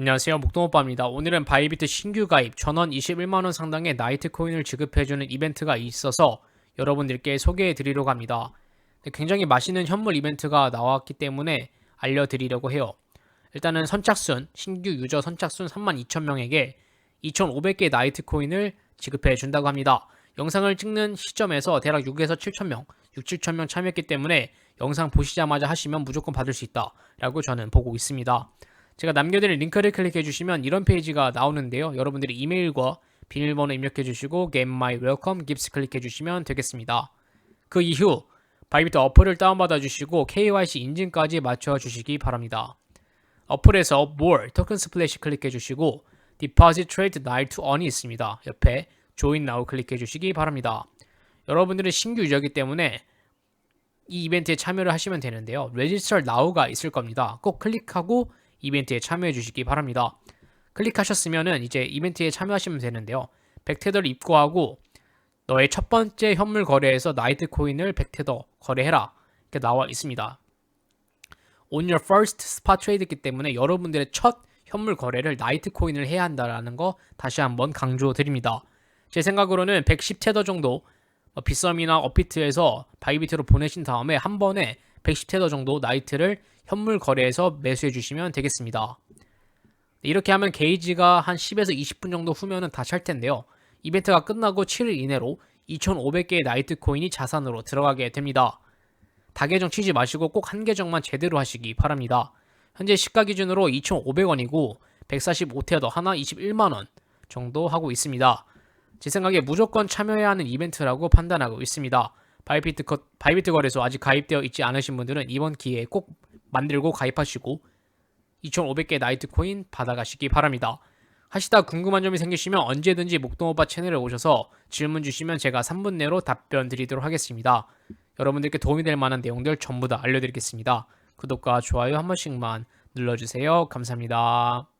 안녕하세요. 목동오빠입니다. 오늘은 바이비트 신규 가입 전원 21만원 상당의 나이트 코인을 지급해주는 이벤트가 있어서 여러분들께 소개해 드리려고 합니다. 네, 굉장히 맛있는 현물 이벤트가 나왔기 때문에 알려드리려고 해요. 일단은 선착순, 신규 유저 선착순 32,000명에게 2,500개 나이트 코인을 지급해 준다고 합니다. 영상을 찍는 시점에서 대략 6에서 7,000명, 6, 7,000명 참여했기 때문에 영상 보시자마자 하시면 무조건 받을 수 있다. 라고 저는 보고 있습니다. 제가 남겨드린 링크를 클릭해 주시면 이런 페이지가 나오는데요. 여러분들이 이메일과 비밀번호 입력해 주시고 Get My Welcome Gifts 클릭해 주시면 되겠습니다. 그 이후 바이비트 어플을 다운받아 주시고 KYC 인증까지 맞춰 주시기 바랍니다. 어플에서 More 토큰 스플래시 클릭해 주시고 Deposit Trade Night to Earn이 있습니다. 옆에 Join Now 클릭해 주시기 바랍니다. 여러분들은 신규 유저이기 때문에 이 이벤트에 참여를 하시면 되는데요. Register Now가 있을 겁니다. 꼭 클릭하고 이벤트에 참여해 주시기 바랍니다. 클릭하셨으면은 이제 이벤트에 참여하시면 되는데요. 백테더를 입고하고 너의 첫 번째 현물 거래에서 나이트 코인을 백테더 거래해라. 이렇게 나와 있습니다. On your first spot trade이기 때문에 여러분들의 첫 현물 거래를 나이트 코인을 해야 한다라는 거 다시 한번 강조 드립니다. 제 생각으로는 110 테더 정도 어, 빗썸이나 업비트에서 바이비트로 보내신 다음에 한 번에 110테더 정도 나이트를 현물 거래에서 매수해 주시면 되겠습니다. 이렇게 하면 게이지가 한 10에서 20분 정도 후면은 다찰 텐데요. 이벤트가 끝나고 7일 이내로 2,500개의 나이트 코인이 자산으로 들어가게 됩니다. 다계정 치지 마시고 꼭 한 계정만 제대로 하시기 바랍니다. 현재 시가 기준으로 2,500원이고 145테더 하나 21만원 정도 하고 있습니다. 제 생각에 무조건 참여해야 하는 이벤트라고 판단하고 있습니다. 바이비트, 거, 바이비트 거래소 아직 가입되어 있지 않으신 분들은 이번 기회에 꼭 만들고 가입하시고 2,500개 나이트 코인 받아가시기 바랍니다. 하시다 궁금한 점이 생기시면 언제든지 목동오빠 채널에 오셔서 질문 주시면 제가 3분 내로 답변 드리도록 하겠습니다. 여러분들께 도움이 될 만한 내용들 전부 다 알려드리겠습니다. 구독과 좋아요 한 번씩만 눌러주세요. 감사합니다.